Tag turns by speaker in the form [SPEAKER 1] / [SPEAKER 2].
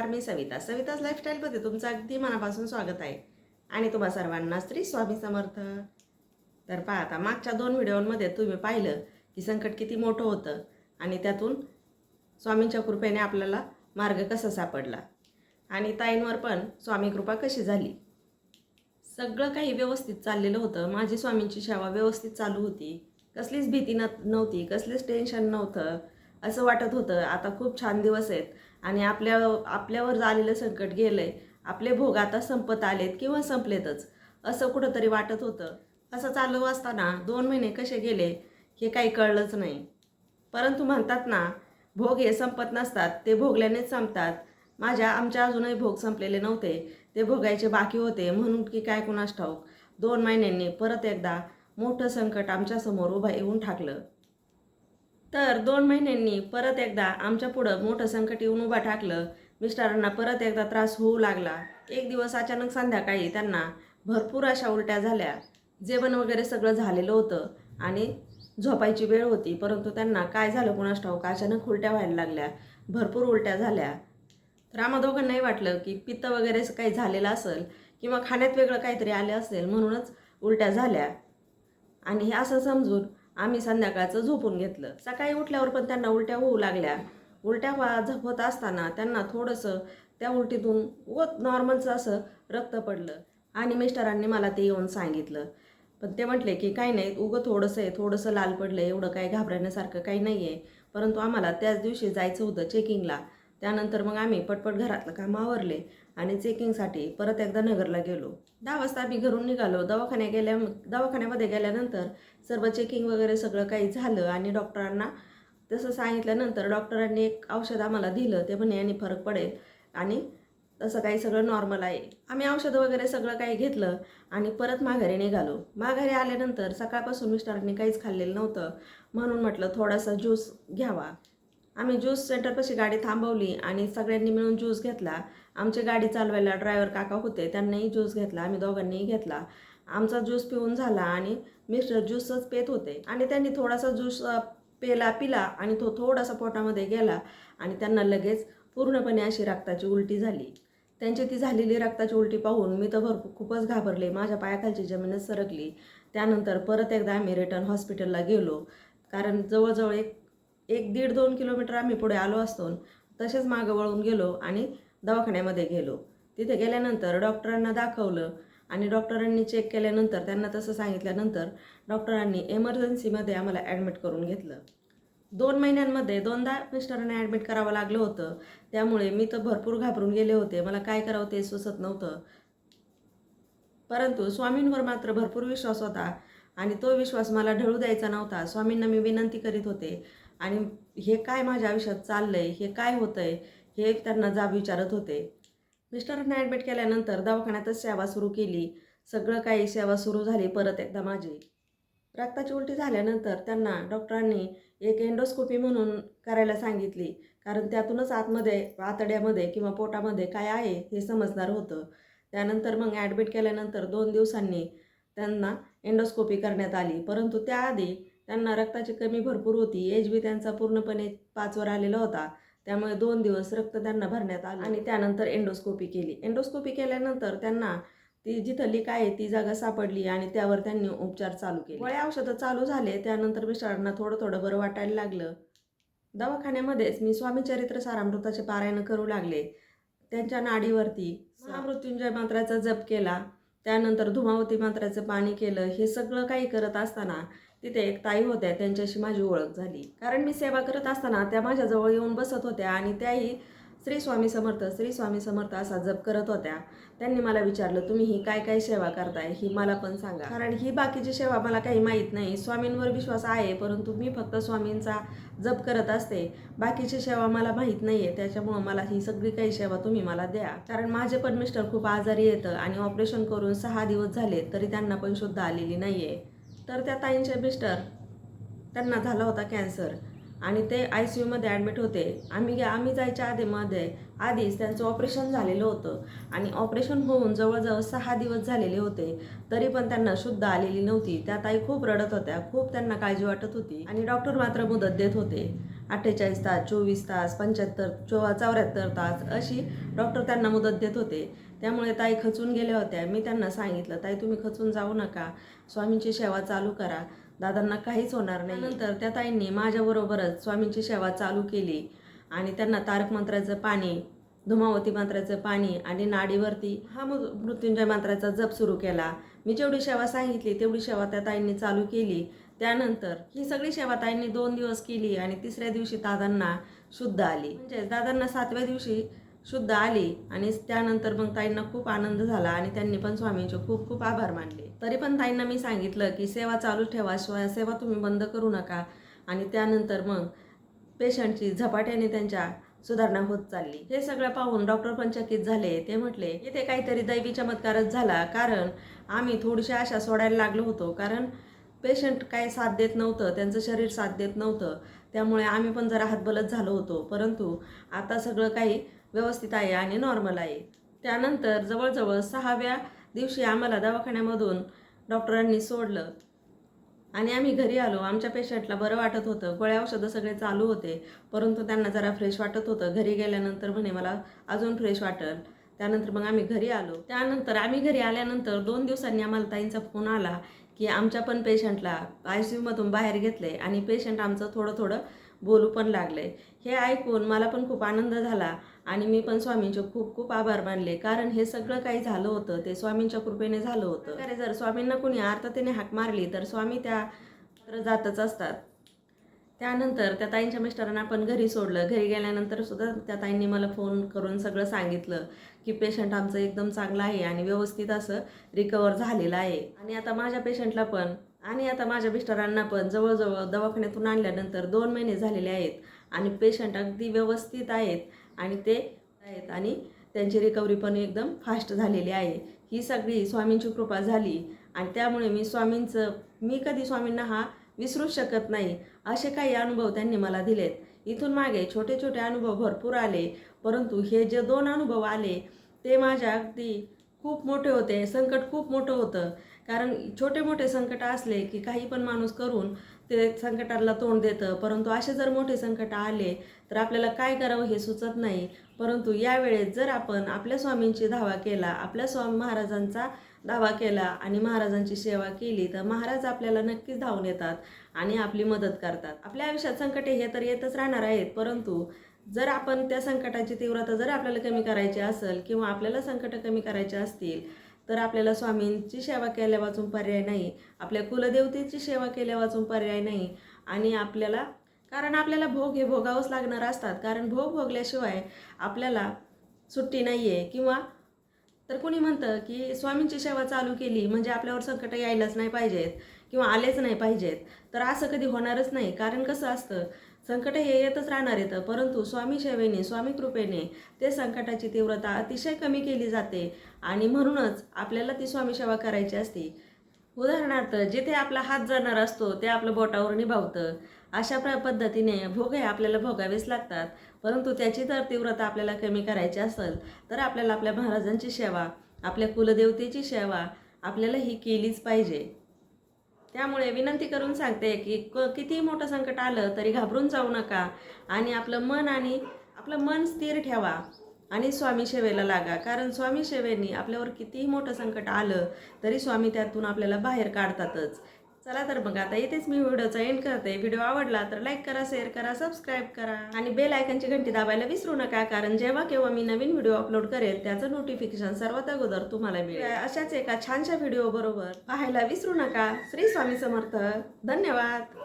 [SPEAKER 1] नमस्कार मी सविता. सविताज लाईफस्टाईलमध्ये तुमचं अगदी मनापासून स्वागत आहे. आणि तुम्हा सर्वांना स्त्री स्वामी समर्थ. तर पहा आता मागच्या दोन व्हिडिओमध्ये तुम्ही पाहिलं की संकट किती मोठं होतं आणि त्यातून स्वामींच्या कृपेने आपल्याला मार्ग कसा सापडला. आणि ताईंवर पण स्वामी कृपा कशी झाली. सगळं काही व्यवस्थित चाललेलं होतं. माझी स्वामींची सेवा व्यवस्थित चालू होती. कसलीच भीती न नव्हती कसलीच टेन्शन नव्हतं. असं वाटत होतं आता खूप छान दिवस आहेत. आणि आपल्या आपल्यावर आलेलं संकट गेलं आहे आपले भोग आता संपत आलेत किंवा संपलेतच असं कुठंतरी वाटत होतं. असं चालू असताना दोन महिने कसे गेले हे काही कळलंच नाही. परंतु म्हणतात ना भोग हे संपत नसतात ते भोगल्यानेच संपतात. माझ्या आमच्या अजूनही भोग संपलेले नव्हते. ते भोगायचे बाकी होते म्हणून की काय कुणास ठाऊक. दोन महिन्यांनी परत एकदा मोठं संकट आमच्यासमोर उभा येऊन ठाकलं. तर दोन महिन्यांनी परत एकदा आमच्या पुढं मोठं संकट येऊन उभा टाकलं. मिस्टरांना परत एकदा त्रास होऊ लागला. एक दिवस अचानक संध्याकाळी त्यांना भरपूर अशा उलट्या झाल्या. जेवण वगैरे सगळं झालेलं होतं आणि झोपायची वेळ होती परंतु त्यांना काय झालं कुणास ठाऊक? अचानक उलट्या व्हायला लागल्या. भरपूर उलट्या झाल्या. तर आम्हा दोघांनाही वाटलं की पित्त वगैरे काही झालेलं असेल किंवा खाण्यात वेगळं काहीतरी आले असेल म्हणूनच उलट्या झाल्या. आणि हे असं समजून आम्ही संध्याकाळचं झोपून घेतलं. सकाळी उठल्यावर पण त्यांना उलट्या होऊ लागल्या. उलट्या व्हा झपत असताना त्यांना थोडंसं त्या उलटीतून व नॉर्मलचं असं रक्त पडलं. आणि मिस्टरांनी मला ते येऊन सांगितलं. पण ते म्हटले की काही नाही उगं थोडंसं आहे थोडंसं लाल पडलं एवढं काही घाबरण्यासारखं काही नाही आहे परंतु आम्हाला त्याच दिवशी जायचं होतं चेकिंगला त्यानंतर मग आम्ही पटपट घरातलं काम आवरले आणि चेकिंगसाठी परत एकदा नगरला गेलो. दहा वाजता आम्ही घरून निघालो. दवाखान्या गेल्या दवाखान्यामध्ये गेल्यानंतर सर्व चेकिंग वगैरे सगळं काही झालं आणि डॉक्टरांना तसं सांगितल्यानंतर डॉक्टरांनी एक औषध आम्हाला दिलं. ते म्हणे आणि फरक पडेल. आणि तसं काही सगळं नॉर्मल आहे. आम्ही औषधं वगैरे सगळं काही घेतलं आणि परत माघारी निघालो. माघारी आल्यानंतर सकाळपासून मिस्टरांनी काहीच खाल्लेलं नव्हतं. म्हणून म्हटलं थोडासा ज्यूस घ्यावा. आम्ही ज्यूस सेंटरपाशी गाडी थांबवली आणि सगळ्यांनी मिळून ज्यूस घेतला. आमची गाडी चालवायला ड्रायव्हर काका होते त्यांनाही ज्यूस घेतला आम्ही दोघांनीही घेतला. आमचा ज्यूस पिऊन झाला आणि मिस्टर ज्यूसच पेत होते. आणि त्यांनी थोडासा ज्यूस पेला पिला आणि तो थोडासा पोटामध्ये गेला आणि त्यांना लगेच पूर्णपणे अशी रक्ताची उलटी झाली. त्यांची ती झालेली रक्ताची उलटी पाहून मी तर भरपूर खूपच घाबरले. माझ्या पायाखालची जमीनच सरकली. त्यानंतर परत एकदा आम्ही रिटर्न हॉस्पिटलला गेलो. कारण जवळजवळ एक एक दीड दोन किलोमीटर आम्ही पुढे आलो असतो. तसेच मागं वळून गेलो आणि दवाखान्यामध्ये गेलो. तिथे गेल्यानंतर डॉक्टरांना दाखवलं आणि डॉक्टरांनी चेक केल्यानंतर त्यांना तसं सांगितल्यानंतर डॉक्टरांनी एमर्जन्सीमध्ये आम्हाला ॲडमिट करून घेतलं. दोन महिन्यांमध्ये दोनदा मिस्टरांना ॲडमिट करावं लागलं होतं. त्यामुळे मी तर भरपूर घाबरून गेले होते. मला काय करावं ते सुचत नव्हतं. परंतु स्वामींवर मात्र भरपूर विश्वास होता आणि तो विश्वास मला ढळू द्यायचा नव्हता. स्वामींना मी विनंती करीत होते. आणि हे काय माझ्या आयुष्यात चाललं आहे हे काय होतं आहे हे त्यांना जाब विचारत होते. मिस्टरांना ॲडमिट केल्यानंतर दवाखान्यातच सेवा सुरू केली. सगळं काही सेवा सुरू झाली परत एकदा माझी. रक्ताची उलटी झाल्यानंतर त्यांना डॉक्टरांनी एक एंडोस्कोपी म्हणून करायला सांगितली. कारण त्यातूनच आतमध्ये आतड्यामध्ये किंवा पोटामध्ये काय आहे हे समजणार होतं. त्यानंतर मग ॲडमिट केल्यानंतर दोन दिवसांनी त्यांना एंडोस्कोपी करण्यात आली. परंतु त्याआधी त्यांना रक्ताची कमी भरपूर होती. एज बी त्यांचा पूर्णपणे पाचवर आलेला होता. त्यामुळे दोन दिवस रक्त त्यांना भरण्यात आलं. आणि त्यानंतर एंडोस्कोपी केली. एंडोस्कोपी केल्यानंतर त्यांना ती जिथं लीक आहे ती जागा सापडली आणि त्यावर त्यांनी उपचार चालू केले. गोळ्या औषधं चालू झाले त्यानंतर मिस्टरांना थोडं थोडं बरं वाटायला लागलं. दवाखान्यामध्येच मी स्वामी चरित्र सारामृताचे पारायण करू लागले. त्यांच्या नाडीवरती महामृत्युंजय मंत्राचा जप केला. त्यानंतर धुमावती मंत्राचं पाणी केलं. हे सगळं काही करत असताना तिथे एक ताई होत्या त्यांच्याशी माझी ओळख झाली. कारण मी सेवा करत असताना त्या माझ्याजवळ येऊन बसत होत्या आणि त्याही श्री स्वामी समर्थ श्री स्वामी समर्थ असा जप करत होत्या. त्यांनी मला विचारलं तुम्ही ही काय काय सेवा करताय? ही मला पण सांगा. कारण ही बाकीची सेवा मला काही माहीत नाही. स्वामींवर विश्वास आहे परंतु मी फक्त स्वामींचा जप करत असते. बाकीची सेवा मला माहीत नाही आहे त्याच्यामुळं मला ही सगळी काही सेवा तुम्ही मला द्या. कारण माझे पण मिस्टर खूप आजारी येतं आणि ऑपरेशन करून सहा दिवस झाले तरी त्यांना पण शुद्ध आलेली नाही आहे तर त्या ताईंचे मिस्टर त्यांना झाला होता कॅन्सर आणि ते आय सी यूमध्ये ॲडमिट होते. आम्ही आम्ही जायच्या आधीमध्ये आधीच त्यांचं ऑपरेशन झालेलं होतं. आणि ऑपरेशन होऊन जवळजवळ सहा दिवस झालेले होते. तरी पण त्यांना शुद्ध आलेली नव्हती. त्या ताई खूप रडत होत्या. खूप त्यांना काळजी वाटत होती. आणि डॉक्टर मात्र मुदत देत होते. अठ्ठेचाळीस तास चोवीस तास पंच्याहत्तर चौ चौऱ्याहत्तर तास अशी डॉक्टर त्यांना मुदत देत होते. त्यामुळे ताई खचून गेल्या होत्या. मी त्यांना सांगितलं ताई तुम्ही खचून जाऊ नका. स्वामींची सेवा चालू करा. दादांना काहीच होणार नाही. नंतर त्या ताईंनी माझ्याबरोबरच स्वामींची सेवा चालू केली आणि त्यांना तारक मंत्राचं पाणी धुमावती मंत्राचं पाणी आणि नाडीवरती हा मृ मृत्युंजय मंत्राचा जप सुरू केला. मी जेवढी सेवा सांगितली तेवढी सेवा त्या ताईंनी चालू केली. त्यानंतर ही सगळी सेवा ताईंनी दोन दिवस केली आणि तिसऱ्या दिवशी दादांना शुद्ध आली. म्हणजे दादांना सातव्या दिवशी शुद्ध आली आणि त्यानंतर मग ताईंना खूप आनंद झाला आणि त्यांनी पण स्वामींचे खूप खूप आभार मानले. तरी पण ताईंना मी सांगितलं की सेवा चालू ठेवा शिवाय सेवा तुम्ही बंद करू नका. आणि त्यानंतर मग पेशंटची झपाट्याने त्यांच्या सुधारणा होत चालली. हे सगळं पाहून डॉक्टर पण चकित झाले. ते म्हटले इथे काहीतरी दैवी चमत्कारच झाला कारण आम्ही थोडीशी आशा सोडायला लागलो होतो. कारण पेशंट काय साथ देत नव्हतं त्यांचं शरीर साथ देत नव्हतं. त्यामुळे आम्ही पण जरा हातबलत झालो होतो. परंतु आता सगळं काही व्यवस्थित आहे आणि नॉर्मल आहे. त्यानंतर जवळजवळ सहाव्या दिवशी आम्हाला दवाखान्यामधून डॉक्टरांनी सोडलं. आणि आम्ही घरी आलो. आमच्या पेशंटला बरं वाटत होतं. गोळ्या औषधं सगळे चालू होते. परंतु त्यांना जरा फ्रेश वाटत होतं. घरी गेल्यानंतर म्हणे मला अजून फ्रेश वाटेल. त्यानंतर मग आम्ही घरी आलो. त्यानंतर आम्ही घरी आल्यानंतर दोन दिवसांनी आम्हाला ताईंचा फोन आला की आमच्या पण पेशंटला आय सी यूमधून बाहेर घेतले आणि पेशंट आमचं थोडं थोडं बोलू पण लागले हे ऐकून मला पण खूप आनंद झाला. आणि मी पण स्वामींचे खूप खूप आभार मानले. कारण हे सगळं काही झालं होतं ते स्वामींच्या कृपेने झालं होतं. अरे जर स्वामींना कुणी अर्थतेने हाक मारली तर स्वामी त्या तर जातच असतात. त्यानंतर त्या ताईंच्या मिस्टरांना पण घरी सोडलं. घरी गेल्यानंतर सुद्धा त्या ताईंनी मला फोन करून सगळं सांगितलं की पेशंट आमचं एकदम चांगलं आहे आणि व्यवस्थित असं रिकवर झालेलं आहे. आणि आता माझ्या पेशंटला पण आणि आता माझ्या मिस्टरांना पण जवळजवळ दवाखान्यातून आणल्यानंतर दोन महिने झालेले आहेत. आणि पेशंट अगदी व्यवस्थित आहेत. आणि ते आहेत. आणि त्यांची रिकव्हरी पण एकदम फास्ट झालेली आहे. ही सगळी स्वामींची कृपा झाली. आणि त्यामुळे मी स्वामींचं मी कधी स्वामींना हा विसरूच शकत नाही असे काही अनुभव त्यांनी मला दिलेत. इथून मागे छोटे छोटे अनुभव भरपूर आले. परंतु हे जे दोन अनुभव आले ते माझ्या अगदी खूप मोठे होते. संकट खूप मोठं होतं. कारण छोटे मोठे संकट असले की काही पण माणूस करून ते संकटाला तोंड देतं. परंतु असे जर मोठे संकट आले तर आपल्याला काय करावं हे सुचत नाही. परंतु यावेळेस जर आपण आपल्या स्वामींची धावा केला आपल्या स्वामी महाराजांचा धावा केला आणि महाराजांची सेवा केली तर महाराज आपल्याला नक्कीच धावून येतात आणि आपली मदत करतात. आपल्या आयुष्यात संकटे हे तर येतच राहणार आहेत परंतु जर आपण त्या संकटाची तीव्रता जर आपल्याला कमी करायची असेल किंवा आपल्याला संकटं कमी करायचे असतील तर आपल्याला स्वामींची सेवा केल्या वाचून पर्याय नाही. आपल्या कुलदेवतेची सेवा केल्या वाचून पर्याय नाही. आणि आपल्याला कारण आपल्याला भोग हे भोगावंच लागणार असतात. कारण भोग भोगल्याशिवाय आपल्याला सुट्टी नाही आहे किंवा तर कोणी म्हणतं की स्वामींची सेवा चालू केली म्हणजे आपल्यावर संकट यायलाच नाही पाहिजेत. किंवा आलेच नाही पाहिजेत. तर असं कधी होणारच नाही. कारण कसं असतं संकट हे येतच राहणार येतं परंतु स्वामी सेवेने स्वामी कृपेने ते संकटाची तीव्रता अतिशय कमी केली जाते आणि म्हणूनच आपल्याला ती स्वामी सेवा करायची असते. उदाहरणार्थ जिथे आपला हात जाणार असतो ते आपलं बोटावर निभावतं. अशा प्र पद्धतीने भोग हे आपल्याला भोगावेच लागतात. परंतु त्याची जर तीव्रता आपल्याला कमी करायची असेल तर आपल्याला आपल्या महाराजांची सेवा आपल्या कुलदेवतेची सेवा आपल्याला ही केलीच पाहिजे. त्यामुळे विनंती करून सांगते की क कितीही मोठं संकट आलं तरी घाबरून जाऊ नका आणि आपलं मन आणि आपलं मन स्थिर ठेवा आणि स्वामी सेवेला लागा. कारण स्वामी सेवेनी आपल्यावर कितीही मोठं संकट आलं तरी स्वामी त्यातून आपल्याला बाहेर काढतातच. चला तर मग आता इथेच मी व्हिडिओचा एंड करते. व्हिडिओ आवडला तर लाईक करा शेअर करा सबस्क्राईब करा. आणि बेल आयकनची घंटी दाबायला विसरू नका कारण जेव्हा केव्हा मी नवीन व्हिडिओ अपलोड करेल त्याचं नोटिफिकेशन सर्वात अगोदर तुम्हाला मिळेल. अशाच एका छानशा व्हिडिओ बरोबर पाहायला विसरू नका. श्री स्वामी समर्थ. धन्यवाद.